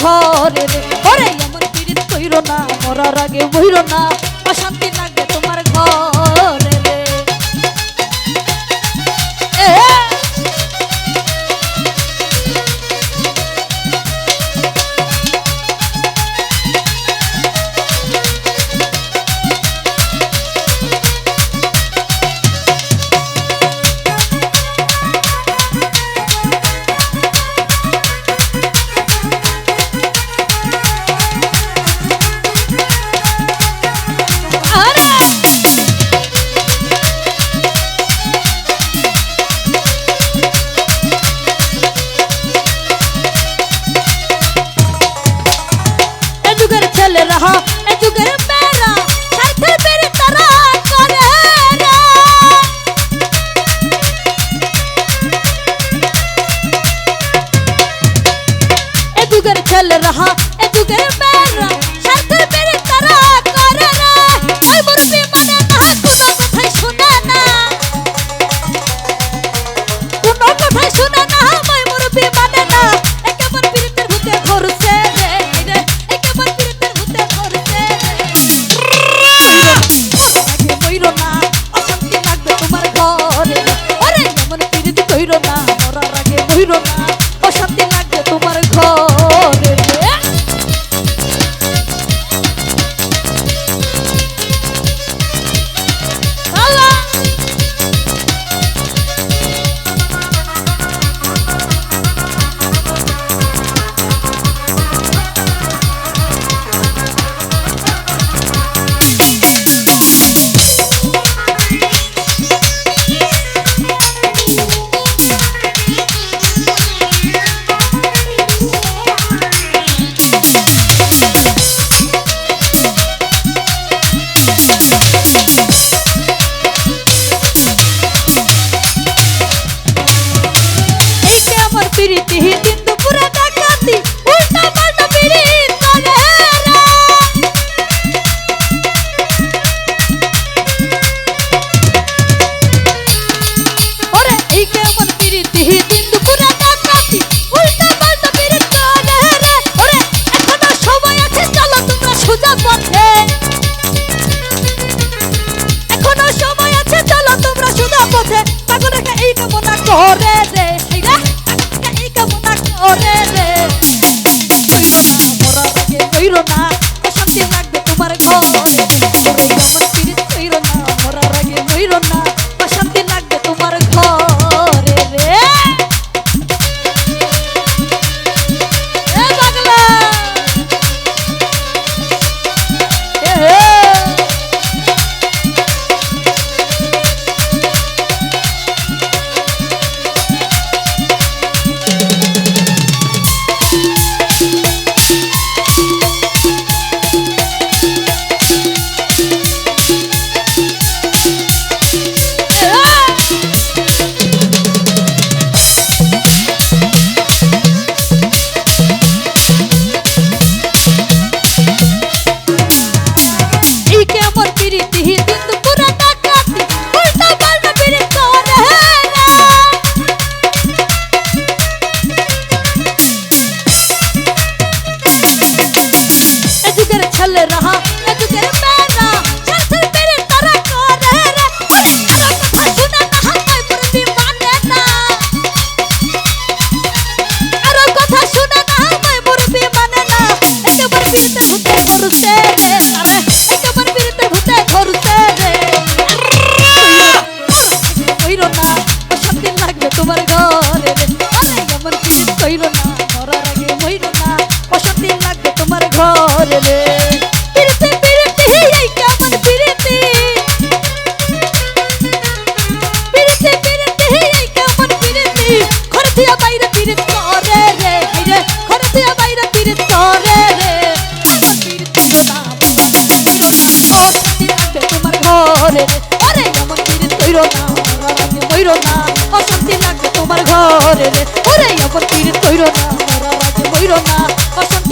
ঘরে ওরে আমার পীড়িত কইরো না মরার আগে বইরো না। অশান্তি না চল রাহা, এ যুগের মেরা সাথে মেরে তারা করে এ যুগের চল রাহা, এ যুগের মেরা সাথে মেরে দিল না। অশান্তি লাগবে তোমার ঘরে। পিড়িতে ভূতে ধরুছে রে। আরে তোমার পিড়িতে কইরো না সব লাগবে তোমার ঘরে রে। আরে আমার পিড়িত কইরো না ধরার আগে মইরো না অসত্যি ঘরে আরে এমন দিন তৈর না রাতি তৈর না অশান্তি লাগে তোমার ঘরে রে। ওরে, এমন দিন তৈর না রাতি তৈর না, অশান্তি